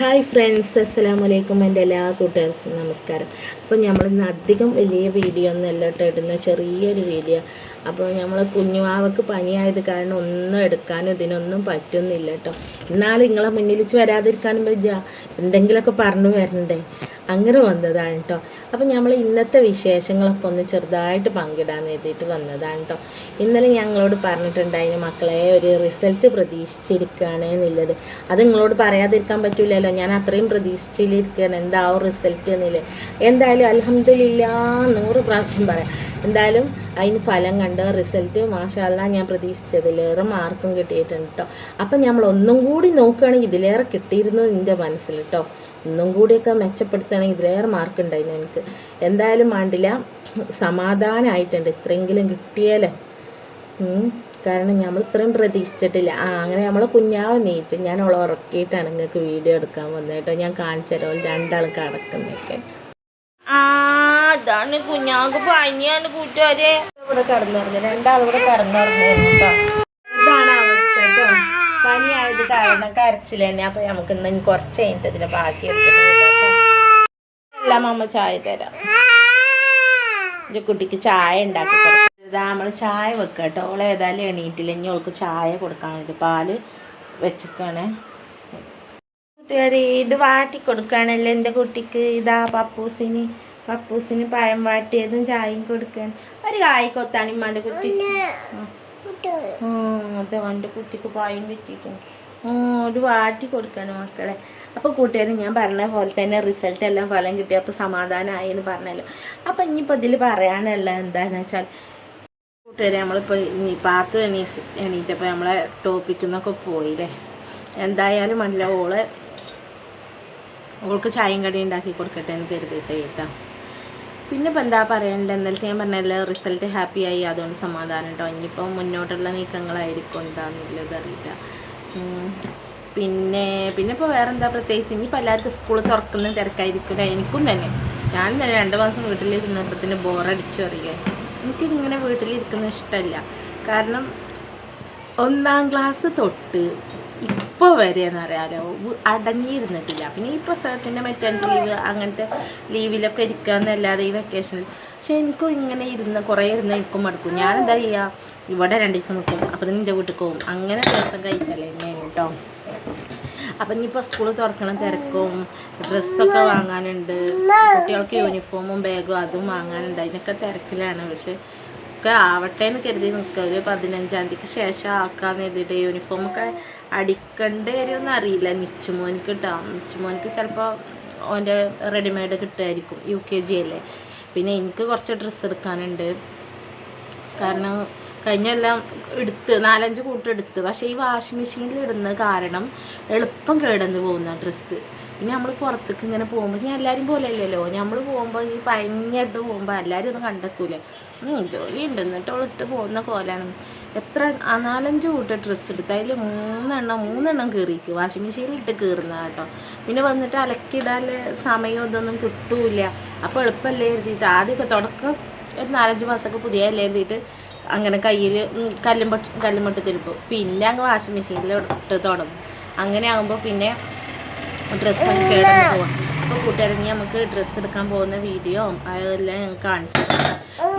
Hi friends അസ്സലാമു വലൈക്കും എന്റെ എല്ലാ കൂട്ടുകാർക്കും നമസ്കാരം. അപ്പോൾ നമ്മളിന്ന് അധികം വലിയ വീഡിയോ ഒന്നും അല്ല ഇടുന്ന ചെറിയൊരു വീഡിയോ അപ്പോൾ നമ്മൾ കുഞ്ഞുമാവക്ക് പനിയായത് കാരണം ഒന്നും എടുക്കാനും ഇതിനൊന്നും പറ്റുന്നില്ല കേട്ടോ. എന്നാലും നിങ്ങളെ മുന്നിൽ വരാതിരിക്കാനും പറ്റുക എന്തെങ്കിലുമൊക്കെ പറഞ്ഞു വരണ്ടേ? അങ്ങനെ വന്നതാണ് കേട്ടോ. അപ്പോൾ നമ്മൾ ഇന്നത്തെ വിശേഷങ്ങളൊക്കെ ഒന്ന് ചെറുതായിട്ട് പങ്കിടാൻ എഴുതിയിട്ട് വന്നതാണ് കേട്ടോ. ഇന്നലെ ഞങ്ങളോട് പറഞ്ഞിട്ടുണ്ടായിരുന്നു മക്കളെ ഒരു റിസൾട്ട് പ്രതീക്ഷിച്ചിരിക്കുകയാണ് എന്നുള്ളത്. അത് നിങ്ങളോട് പറയാതിരിക്കാൻ പറ്റില്ലല്ലോ ഞാൻ അത്രയും പ്രതീക്ഷിച്ചിരിക്കുകയാണ്. എന്താവും റിസൾട്ട് എന്നില്ലേ എന്തായാലും അലഹമില്ല നൂറ് പ്രാവശ്യം പറയാം. എന്തായാലും അതിന് ഫലം കണ്ട് റിസൾട്ട് മാഷാല്ല ഞാൻ പ്രതീക്ഷിച്ചതിലേറെ മാർക്കും കിട്ടിയിട്ടുണ്ട് കേട്ടോ അപ്പം നമ്മൾ ഒന്നും കൂടി നോക്കുകയാണെങ്കിൽ ഇതിലേറെ കിട്ടിയിരുന്നു എന്റെ മനസ്സിൽ കേട്ടോ ഒന്നും കൂടിയൊക്കെ മെച്ചപ്പെടുത്തുകയാണെങ്കിൽ ഇതിലേറെ മാർക്ക് ഉണ്ടായിരുന്നു എനിക്ക്. എന്തായാലും വേണ്ടില്ല സമാധാനമായിട്ടുണ്ട് ഇത്രയെങ്കിലും കിട്ടിയാലോ. കാരണം നമ്മൾ ഇത്രയും പ്രതീക്ഷിച്ചിട്ടില്ല. ആ അങ്ങനെ നമ്മളെ കുഞ്ഞാവ് നീച്ച് ഞാൻ അവളെ ഉറക്കിയിട്ടാണ് നിങ്ങൾക്ക് വീഡിയോ എടുക്കാൻ വന്നത് കേട്ടോ ഞാൻ കാണിച്ചു തരാം. രണ്ടാളും കിടക്കുന്നൊക്കെ ആ അതാണ് കുഞ്ഞാക്ക് പനിയാണ് കൂട്ടുകാരെ. ഇവിടെ കിടന്നുറങ്ങി. രണ്ടാളും കൂടെ കിടന്നുറങ്ങുന്നു കേട്ടോ. ഇതാണ് അവസ്ഥ കേട്ടോ. പനിയായത് കാരണം കരച്ചിൽ തന്നെ. അപ്പൊ നമുക്ക് ഇന്ന് കൊറച്ച് കഴിഞ്ഞിട്ട് ഇതിന് ബാക്കി എടുത്തിട്ട് എല്ലാം അമ്മ ചായ തരാം. ഒരു കുട്ടിക്ക് ചായ ഉണ്ടാക്കി കൊടുക്കും. നമ്മൾ ചായ വെക്കുക കേട്ടോ. ഓളെ ഏതായാലും എണീറ്റില്ല. ഇനി ഓൾക്ക് ചായ കൊടുക്കാൻ വേണ്ടി പാൽ കൂട്ടുകാരി ഇത് വാട്ടി കൊടുക്കുകയാണല്ലോ എന്റെ കുട്ടിക്ക്. ഇതാ പപ്പൂസിന് പപ്പൂസിന് പഴം വാട്ടിയതും ചായയും കൊടുക്കാൻ. ഒരു കായ് കൊത്താനും വേണ്ട കുട്ടി അതെ വണ്ട് കുട്ടിക്ക് പായം കിട്ടിയിരിക്കുന്നു ആ ഒരു വാട്ടി കൊടുക്കണം മക്കളെ. അപ്പോൾ കൂട്ടുകാർ ഞാൻ പറഞ്ഞ പോലെ തന്നെ റിസൾട്ട് എല്ലാം ഫലം കിട്ടി. അപ്പോൾ സമാധാനമായി എന്ന് പറഞ്ഞല്ലോ. അപ്പോൾ ഇനിയിപ്പോൾ ഇതിൽ പറയാനല്ല എന്താന്ന് വെച്ചാൽ കൂട്ടുകാരെ നമ്മളിപ്പോൾ ഇനി പാത്ത് എണീസ് എണീറ്റപ്പോൾ നമ്മളെ ടോപ്പിക്കിൽ നിന്നൊക്കെ പോയില്ലേ. എന്തായാലും അല്ല ഓൾ ഓൾക്ക് ചായയും കടി ഉണ്ടാക്കി കൊടുക്കട്ടെ എന്ന് കരുതിയിട്ട് കേട്ടോ. പിന്നെ ഇപ്പം എന്താ പറയേണ്ടത് ഇന്നലത്തെ ഞാൻ പറഞ്ഞല്ലോ റിസൾട്ട് ഹാപ്പി ആയി. അതുകൊണ്ട് സമാധാനം കേട്ടോ ഇനിയിപ്പോൾ മുന്നോട്ടുള്ള നീക്കങ്ങളായിരിക്കും എന്താണെന്നുള്ളത് അറിയില്ല. പിന്നെ പിന്നെ ഇപ്പോൾ വേറെ എന്താ പ്രത്യേകിച്ച്? ഇനിയിപ്പോൾ എല്ലാവർക്കും സ്കൂൾ തുറക്കുന്ന തിരക്കായിരിക്കില്ല? എനിക്കും തന്നെ. ഞാൻ തന്നെ രണ്ട് മാസം വീട്ടിലിരുന്നപ്പോൾ തന്നെ ബോറടിച്ചു അറിയേ? എനിക്ക് ഇങ്ങനെ വീട്ടിലിരിക്കുന്ന ഇഷ്ടമല്ല കാരണം ഒന്നാം ക്ലാസ് തൊട്ട് ഇപ്പോൾ വരെ എന്ന് പറയാലോ അടങ്ങിയിരുന്നിട്ടില്ല പിന്നെ ഈ പ്രസവത്തിന്റെ മെറ്റേണിറ്റി ലീവ് അങ്ങനത്തെ ലീവിലൊക്കെ ഇരിക്കാന്നല്ലാതെ ഈ വെക്കേഷനിൽ പക്ഷെ എനിക്കും ഇങ്ങനെ ഇരുന്ന് കുറേ ഇരുന്ന് നിൽക്കും മടുക്കും. ഞാൻ എന്താ ചെയ്യുക ഇവിടെ രണ്ട് ദിവസം നിൽക്കും അപ്പം നിന്റെ വീട്ടിൽ പോകും അങ്ങനെ ദിവസം കഴിച്ചാലേ എന്നെ കേട്ടോ അപ്പം ഇനിയിപ്പോൾ സ്കൂൾ തുറക്കണം തിരക്കും ഡ്രസ്സൊക്കെ വാങ്ങാനുണ്ട് കുട്ടികൾക്ക് യൂണിഫോമും ബാഗും അതും വാങ്ങാനുണ്ട്. അതിനൊക്കെ തിരക്കിലാണ്. പക്ഷെ ഒക്കെ ആവട്ടെ എന്ന് കരുതി നിൽക്കുക. ഒരു പതിനഞ്ചാം തീയതിക്ക് ശേഷം ആക്കാന്ന് കരുതിയിട്ട് യൂണിഫോമൊക്കെ അടിക്കേണ്ടി വരുമെന്ന് അറിയില്ല. നിച്ചുമോനിക്ക് കിട്ടാം നിച്ചുമോനിക്ക് ചിലപ്പോൾ ഓന്റെ റെഡിമെയ്ഡ് കിട്ടുമായിരിക്കും. യു കെ ജി അല്ലേ? പിന്നെ എനിക്ക് കുറച്ച് ഡ്രസ്സ് എടുക്കാനുണ്ട്. കാരണം കഴിഞ്ഞെല്ലാം എടുത്ത് നാലഞ്ച് കൂട്ടം എടുത്ത്. പക്ഷേ ഈ വാഷിംഗ് മെഷീനിൽ ഇടുന്ന കാരണം എളുപ്പം കേടന്ന് പോകുന്ന ഡ്രസ്സ് പിന്നെ നമ്മൾ പുറത്തേക്ക് ഇങ്ങനെ പോകുമ്പോൾ ഞാൻ എല്ലാവരും പോലെ അല്ലല്ലോ നമ്മൾ പോകുമ്പോൾ ഈ ഭയങ്കരമായിട്ട് പോകുമ്പോൾ എല്ലാവരും ഒന്നും കണ്ടക്കൂലേ ജോലി ഉണ്ട് എന്നിട്ട് അവൾ ഇട്ട് പോകുന്ന കോലാണ്. എത്ര നാലഞ്ച് കൂട്ടം ഡ്രസ്സ് എടുത്ത് അതിൽ മൂന്നെണ്ണം മൂന്നെണ്ണം കീറിക്ക്. വാഷിംഗ് മെഷീനിൽ ഇട്ട് കീറുന്ന കേട്ടോ പിന്നെ വന്നിട്ട് അലക്കിടാൻ സമയം ഇതൊന്നും കിട്ടൂല. അപ്പോൾ എളുപ്പമല്ലേ എഴുതിയിട്ട് ആദ്യമൊക്കെ തുടക്കം ഒരു നാലഞ്ച് മാസമൊക്കെ പുതിയ അല്ലേ എഴുതിയിട്ട് അങ്ങനെ കയ്യിൽ കല്ലും പൊട്ട് കല്ലും പട്ട് തിരുപ്പും. പിന്നെ അങ്ങ് വാഷിംഗ് മെഷീനിൽ ഇട്ട് തുടങ്ങും. അങ്ങനെ ആകുമ്പോൾ പിന്നെ ഡ്രസ്സൊക്കെ കേടാൻ പോവാം. അപ്പോൾ കൂട്ടുകാരൻ നമുക്ക് ഡ്രസ്സ് എടുക്കാൻ പോകുന്ന വീഡിയോ അതെല്ലാം ഞങ്ങൾക്ക് കാണിച്ചു.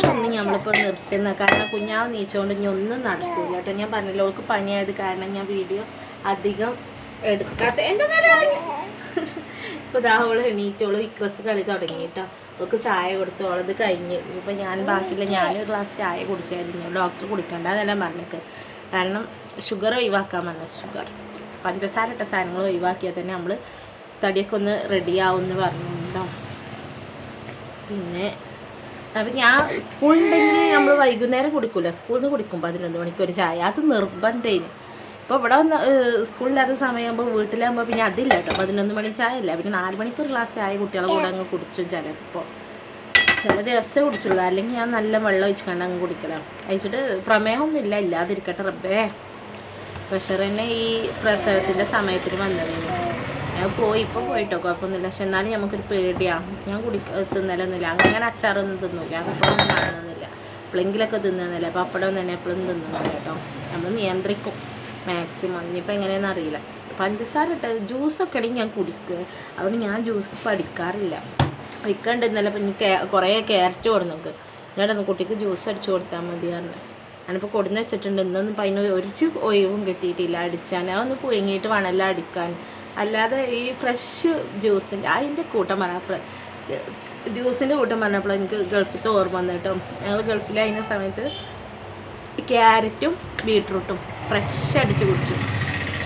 ഒന്നും നമ്മളിപ്പോൾ നിർത്തുന്ന കാരണം കുഞ്ഞാവ് നീച്ചുകൊണ്ട് ഇനി ഒന്നും നടക്കൂല കേട്ടോ. ഞാൻ പറഞ്ഞല്ലോ അവൾക്ക് പനിയായത് കാരണം ഞാൻ വീഡിയോ അധികം എടുക്കാത്ത എന്റെ ഇപ്പോൾ ഇതാ അവൾ എണീറ്റോൾ വിക്രസ് കളി തുടങ്ങി കേട്ടോ. അവൾക്ക് ചായ കൊടുത്തു. അവളത് കഴിഞ്ഞ്. ഇപ്പൊ ഞാൻ ബാക്കിയില്ല. ഞാനൊരു ഗ്ലാസ് ചായ കുടിച്ചായിരുന്നു. ഡോക്ടർ കുടിക്കണ്ട അതെല്ലാം പറഞ്ഞിട്ട്. കാരണം ഷുഗർ ഒഴിവാക്കാൻ പറഞ്ഞ ഷുഗർ പഞ്ചസാര ഇട്ട സാധനങ്ങൾ ഒഴിവാക്കിയാൽ തന്നെ നമ്മൾ തടിയൊക്കെ ഒന്ന് റെഡി ആവുമെന്ന് പറഞ്ഞു കേട്ടോ. പിന്നെ അപ്പം ഞാൻ സ്കൂളുണ്ടെങ്കിൽ നമ്മൾ വൈകുന്നേരം കുടിക്കില്ല സ്കൂളിൽ നിന്ന് കുടിക്കും പതിനൊന്ന് മണിക്ക് ഒരു ചായ. അത് നിർബന്ധമായിരുന്നു ഇപ്പോൾ ഇവിടെ വന്ന് സ്കൂളില്ലാത്ത സമയമാകുമ്പോൾ വീട്ടിലാകുമ്പോൾ പിന്നെ അതില്ല കേട്ടോ. പതിനൊന്ന് മണി ചായ ഇല്ല. പിന്നെ നാല് മണിക്ക് ഒരു ഗ്ലാസ് ചായ കുട്ടികളെ കൂടെ അങ്ങ് കുടിച്ചും ചിലപ്പോൾ ചില ദിവസമേ കുടിച്ചുള്ളൂ. അല്ലെങ്കിൽ ഞാൻ നല്ല വെള്ളം ഒഴിച്ച് കണ്ട് അങ്ങ് കുടിക്കലാണ് അയച്ചിട്ട് പ്രമേഹമൊന്നും ഇല്ല ഇല്ലാതിരിക്കട്ടെ റബ്ബേ. പ്രഷർ തന്നെ ഈ പ്രസവത്തിന്റെ സമയത്തിൽ വന്നതായിരുന്നു ഞാൻ പോയി ഇപ്പോൾ പോയിട്ടോ കുഴപ്പമൊന്നുമില്ല. പക്ഷെ എന്നാലും നമുക്കൊരു പേടിയാണ് ഞാൻ കുടി തിന്നലൊന്നുമില്ല. അങ്ങനെ അച്ചാറൊന്നും തിന്നില്ല അപ്പോൾ ഒന്നും കാണുന്നില്ല. എപ്പോഴെങ്കിലൊക്കെ തിന്നുന്നില്ല പപ്പടം തന്നെ എപ്പോഴും തിന്നുന്നില്ല കേട്ടോ. നമ്മൾ നിയന്ത്രിക്കും. മാക്സിമം. ഇനിയിപ്പോൾ എങ്ങനെയാണെന്ന് അറിയില്ല. പഞ്ചസാര ഇട്ട് ജ്യൂസൊക്കെ ഇടയിൽ ഞാൻ കുടിക്കുക അതുകൊണ്ട് ഞാൻ ജ്യൂസ് പഠിക്കാറില്ല. ഇക്കണ്ട് ഇന്നലെ ഇപ്പം കുറേ ക്യാരറ്റ് കൊടുന്നു ഞാൻ കുട്ടിക്ക് ജ്യൂസ് അടിച്ചു കൊടുത്താൽ മതി പറഞ്ഞു ഞാനിപ്പോൾ കൊടുന്ന് വെച്ചിട്ടുണ്ട്. ഇന്നൊന്നും ഇപ്പം അതിന് ഒരു ഒഴിവും കിട്ടിയിട്ടില്ല. അടിച്ചാൽ അതൊന്ന് പുഴുങ്ങിയിട്ട് വേണമല്ലോ അടിക്കാൻ. അല്ലാതെ ഈ ഫ്രഷ് ജ്യൂസിന്റെ അതിന്റെ കൂട്ടം പറഞ്ഞാൽ ജ്യൂസിന്റെ കൂട്ടം പറഞ്ഞപ്പോൾ എനിക്ക് ഗൾഫിലത്തെ ഓർമ്മ വന്നു കേട്ടോ ഞങ്ങൾ ഗൾഫിലായിരുന്ന സമയത്ത് ക്യാരറ്റും ബീട്രൂട്ടും ഫ്രഷ് അടിച്ച് കുടിച്ചു.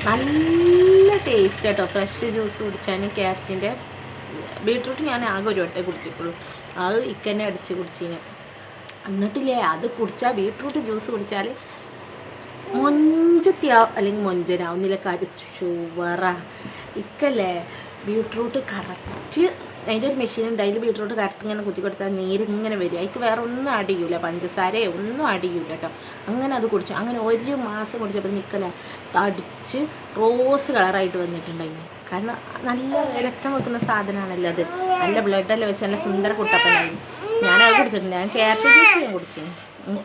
നല്ല ടേസ്റ്റ് കേട്ടോ ഫ്രഷ് ജ്യൂസ് കുടിച്ചാൽ ക്യാരറ്റിന്റെ ബീട്രൂട്ട് ഞാൻ ആകെ ഒരു വട്ടേ കുടിച്ചിട്ടുള്ളൂ. അത് ഇക്കന്നെ അടിച്ച് കുടിച്ചിന്. എന്നിട്ടില്ലേ അത് കുടിച്ചാൽ ബീട്രൂട്ട് ജ്യൂസ് കുടിച്ചാൽ മൊഞ്ചത്തിയാവും. അല്ലെങ്കിൽ മൊഞ്ചനാവുന്നില്ല. കാര്യം ഷുവറാ. ഇക്കല്ലേ? ബീട്രൂട്ട് കറക്റ്റ് അതിന്റെ ഒരു മെഷീൻ ഉണ്ട്. അതിൽ ബീട്രൂട്ട് കറക്റ്റ് ഇങ്ങനെ കുത്തി കൊടുത്താൽ നീര് ഇങ്ങനെ വരും. അതിക്ക് വേറെ ഒന്നും അടിയൂല. പഞ്ചസാരയോ ഒന്നും അടിയൂല കേട്ടോ. അങ്ങനെ അത് കുടിച്ചു. അങ്ങനെ ഒരു മാസം കുടിച്ചപ്പോൾ നിൽക്കല തടിച്ച് റോസ് കളറായിട്ട് വന്നിട്ടുണ്ടായിരുന്നു കാരണം നല്ല രക്തം വെക്കുന്ന സാധനമാണല്ലോ അത്. നല്ല ബ്ലഡെല്ലാം വെച്ച് നല്ല സുന്ദര കുട്ടപ്പനായിരുന്നു. ഞാനത് കുടിച്ചിട്ടുണ്ട് ഞാൻ ക്യാരറ്റ് ജ്യൂസ് ഞാൻ കുടിച്ചു.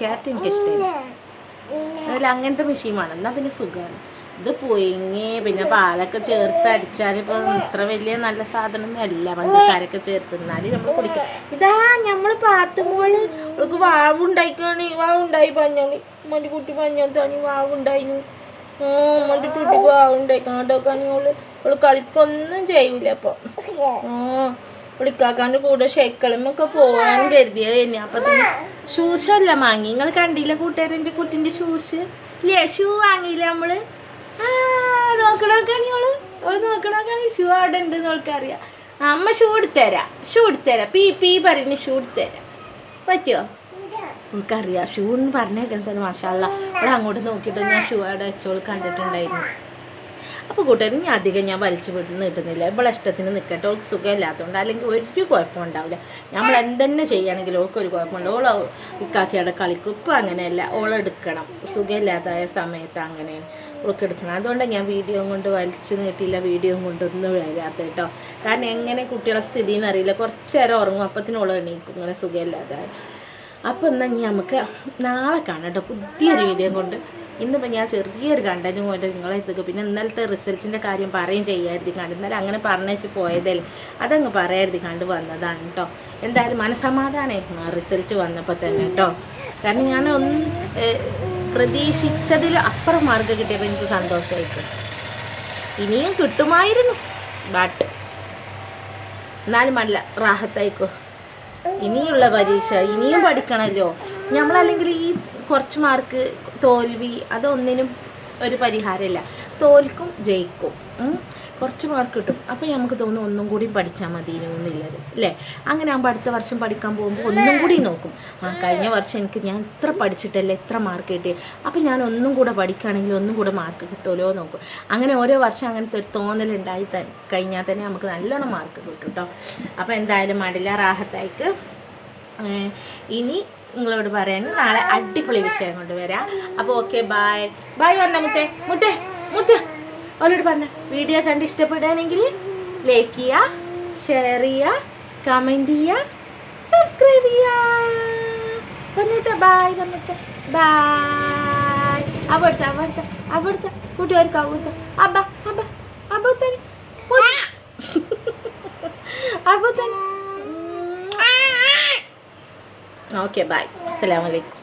ക്യാരറ്റ് ഇഷ്ടമായി അതിൽ അങ്ങനത്തെ മെഷീൻ എന്നാൽ പിന്നെ സുഖമാണ്. ഇത് പുഴുങ്ങി പിന്നെ പാലൊക്കെ ചേർത്ത് അടിച്ചാൽ ഇപ്പോൾ ഇത്ര വലിയ നല്ല സാധനമൊന്നും അല്ല. പഞ്ചസാരൊക്കെ ചേർത്ത് എന്നാലും നമ്മൾ കുടിക്കും. ഇതാ നമ്മൾ പാത്തുമ്പോൾ അവൾക്ക് വാവുണ്ടായിക്കാണ്. വാവുണ്ടായി പഞ്ഞോളി. മറ്റു കുട്ടി പഞ്ഞോത്താണി വാവുണ്ടായിരുന്നു ഓ മറ്റു കുട്ടി വാവുണ്ടായി. കാണ്ടോക്കാണി അവൾ കളിക്കൊന്നും ചെയ്യൂല അപ്പോൾ ഓ വിളിക്കാക്കാന്റെ കൂടെ ഷെക്കളുമൊക്കെ പോകാൻ കരുതിയത് തന്നെ. അപ്പം തന്നെ അല്ല വാങ്ങി. നിങ്ങൾ കണ്ടില്ല കൂട്ടുകാരന്റെ കുട്ടിന്റെ ഷൂസ് ഇല്ലേ? ഷൂ വാങ്ങിയില്ല നമ്മൾ നോക്കണോക്കാണി ഓൾ? ഓൾ നോക്കണോക്കാണി ഷൂ അവിടെ ഉണ്ട് നോൾക്കറിയാം അമ്മ ഷൂ എടുത്തരാം ഷൂ എടുത്തരാം പി പീ പറയുന്ന ഷൂ എടുത്തരാം പറ്റുമോ നമുക്കറിയാം ഷൂ എന്ന് പറഞ്ഞേക്കുന്നത് മാഷാല്ല അവിടെ അങ്ങോട്ട് നോക്കിയിട്ട് ഞാൻ ഷൂ അവിടെ വെച്ചോൾ കണ്ടിട്ടുണ്ടായിരുന്നു. അപ്പോൾ കൂട്ടുകാർ ഞാൻ അധികം ഞാൻ വലിച്ചു വിടുന്ന കിട്ടുന്നില്ല ഇവിടെ ഇഷ്ടത്തിന് നിൽക്കട്ടെ ഓൾക്ക് സുഖമില്ലാത്തതുകൊണ്ട് അല്ലെങ്കിൽ ഒരു കുഴപ്പം ഉണ്ടാവില്ല. നമ്മൾ എന്തെന്നെ ചെയ്യുകയാണെങ്കിലും ഓൾക്ക് ഒരു കുഴപ്പമുണ്ട്. ഓൾ ഇക്കാക്കിയുടെ കളിക്കും. ഇപ്പം അങ്ങനെയല്ല. ഓളെടുക്കണം സുഖമില്ലാതായ സമയത്ത് അങ്ങനെയാണ് ഓൾക്ക് എടുക്കണം. അതുകൊണ്ടാണ് ഞാൻ വീഡിയോ കൊണ്ട് വലിച്ചു നീട്ടിയില്ല. വീഡിയോ കൊണ്ടൊന്നും വരാത്ത കേട്ടോ. കാരണം എങ്ങനെ കുട്ടികളെ സ്ഥിതി എന്നറിയില്ല. കുറച്ച് നേരം ഉറങ്ങും. ഓൾ എണീക്കും. ഇങ്ങനെ സുഖമില്ലാതായി. അപ്പോൾ എന്നാൽ ഇനി നമുക്ക് നാളെ കാണാം കേട്ടോ. പുതിയൊരു വീഡിയോ കൊണ്ട്. ഇന്നിപ്പോൾ ഞാൻ ചെറിയൊരു കണ്ടന്റും കൊണ്ട് നിങ്ങളെ എത്തുക പിന്നെ ഇന്നലത്തെ റിസൾട്ടിന്റെ കാര്യം പറയും ചെയ്യാതിരി കണ്ട്. ഇന്നലെ അങ്ങനെ പറഞ്ഞേച്ച് പോയതല്ലേ. അതങ്ങ് പറയാതിരി കണ്ട് വന്നതാണ് കേട്ടോ എന്തായാലും മനസമാധാനമായിരുന്നു റിസൾട്ട് വന്നപ്പോൾ തന്നെ കേട്ടോ കാരണം ഞാൻ ഒന്ന് പ്രതീക്ഷിച്ചതിൽ അപ്പുറം മാർക്ക് കിട്ടിയപ്പോൾ എനിക്ക് സന്തോഷമായിട്ട് ഇനിയും കിട്ടുമായിരുന്നു. ബട്ട് എന്നാലും നല്ല റാഹത്തായിക്കോ. ഇനിയുള്ള പരീക്ഷ ഇനിയും പഠിക്കണമല്ലോ നമ്മളല്ലെങ്കിൽ ഈ കുറച്ച് മാർക്ക് തോൽവി അതൊന്നിനും ഒരു പരിഹാരമില്ല. തോൽക്കും ജയിക്കും. കുറച്ച് മാർക്ക് കിട്ടും. അപ്പോൾ നമുക്ക് തോന്നും ഒന്നും കൂടി പഠിച്ചാൽ മതി എന്നുള്ളത്. അല്ലേ? അങ്ങനെ ആകുമ്പോൾ അടുത്ത വർഷം പഠിക്കാൻ പോകുമ്പോൾ ഒന്നും കൂടി നോക്കും. ആ കഴിഞ്ഞ വർഷം എനിക്ക് ഞാൻ ഇത്ര പഠിച്ചിട്ടല്ലേ എത്ര മാർക്ക് കിട്ടി അപ്പോൾ ഞാൻ ഒന്നും കൂടെ പഠിക്കുകയാണെങ്കിൽ ഒന്നും കൂടെ മാർക്ക് കിട്ടുമല്ലോ നോക്കും. അങ്ങനെ ഓരോ വർഷം അങ്ങനത്തെ ഒരു തോന്നലുണ്ടായി കഴിഞ്ഞാൽ തന്നെ നമുക്ക് നല്ലോണം മാർക്ക് കിട്ടും കേട്ടോ അപ്പോൾ എന്തായാലും മടില്ല റാഹത്തായിക്ക്. ഇനി നിങ്ങളോട് പറയാൻ നാളെ അടിപൊളി വിഷയം കൊണ്ട് വരാം. അപ്പോൾ ഓക്കെ ബായ് ബായ് പറഞ്ഞ മുത്തേ? മുത്തേ മുത്തേ. അവരോട് പറഞ്ഞ വീഡിയോ കണ്ട് ഇഷ്ടപ്പെടുകയാണെങ്കിൽ ലൈക്ക് ചെയ്യുക ഷെയർ ചെയ്യുക കമന്റ് ചെയ്യുക സബ്സ്ക്രൈബ് ചെയ്യുക. പറഞ്ഞിട്ട് ബായ് പറഞ്ഞിട്ട് ബായ് അവിടുത്തെ അവിടുത്തെ അവിടുത്തെ കൂട്ടുകാർക്ക് അവിടുത്തെ. അബ്ബ അബ്ബ അബത്തനി അബത്തനി ഓക്കെ ബായ് അസ്സലാമു അലൈക്കും.